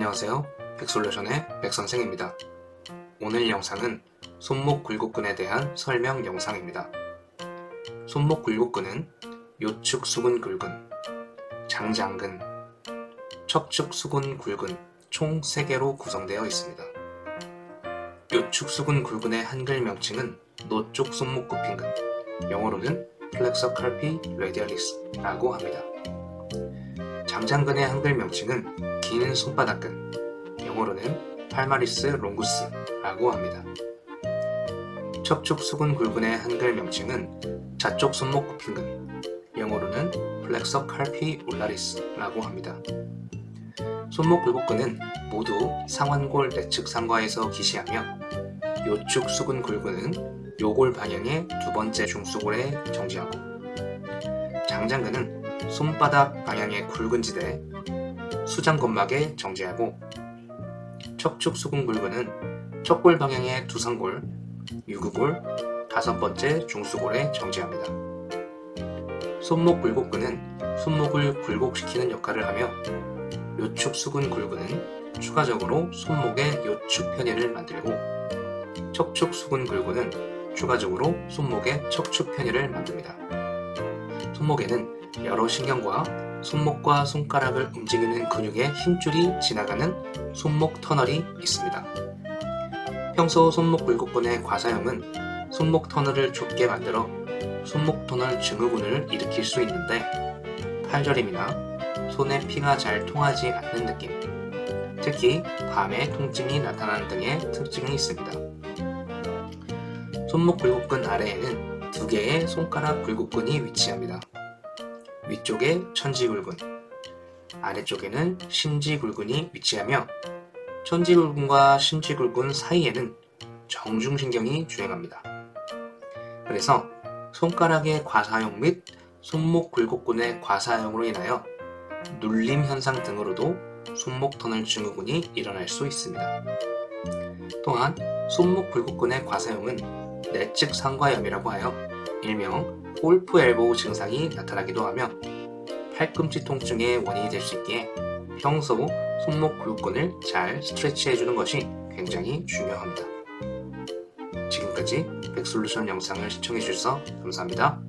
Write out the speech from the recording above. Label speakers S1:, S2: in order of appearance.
S1: 안녕하세요. 백솔루션의 백선생입니다. 오늘 영상은 손목 굴곡근에 대한 설명 영상입니다. 손목 굴곡근은 요축 수근 굴근, 장장근, 척축 수근 굴근 총 3개로 구성되어 있습니다. 요축 수근 굴근의 한글 명칭은 노쪽 손목 굽힌근, 영어로는 플렉서 칼피 레디얼리스라고 합니다. 장장근의 한글 명칭은 긴 손바닥근, 영어로는 팔마리스 롱구스라고 합니다. 척축 수근 굴근의 한글 명칭은 좌쪽 손목 굽힌근, 영어로는 플렉서 칼피 올라리스라고 합니다. 손목 굴곡근은 모두 상완골 내측 상과에서 기시하며 요축 수근 굴근은 요골 방향의 두 번째 중수골에 정지하고 장장근은 손바닥 방향의 굵은 지대 수장 건막에 정지하고 척축 수근 굴근은 척골 방향의 두상골, 유구골, 다섯 번째 중수골에 정지합니다. 손목 굴곡근은 손목을 굴곡시키는 역할을 하며 요축 수근 굴근은 추가적으로 손목의 요축 편의를 만들고 척축 수근 굴근은 추가적으로 손목의 척축 편의를 만듭니다. 손목에는 여러 신경과 손목과 손가락을 움직이는 근육의 힘줄이 지나가는 손목 터널이 있습니다. 평소 손목 굴곡근의 과사형은 손목 터널을 좁게 만들어 손목 터널 증후군을 일으킬 수 있는데 팔저림이나 손에 피가 잘 통하지 않는 느낌, 특히 밤에 통증이 나타나는 등의 특징이 있습니다. 손목 굴곡근 아래에는 두 개의 손가락 굴곡근이 위치합니다. 위쪽에 천지굴근, 아래쪽에는 심지굴근이 위치하며 천지굴근과 심지굴근 사이에는 정중신경이 주행합니다. 그래서 손가락의 과사용 및 손목 굴곡근의 과사용으로 인하여 눌림 현상 등으로도 손목 터널 증후군이 일어날 수 있습니다. 또한 손목 굴곡근의 과사용은 내측 상과염이라고 하여 일명 골프 엘보우 증상이 나타나기도 하며 팔꿈치 통증의 원인이 될 수 있기에 평소 손목 굴곡근을 잘 스트레치해 주는 것이 굉장히 중요합니다. 지금까지 백솔루션 영상을 시청해 주셔서 감사합니다.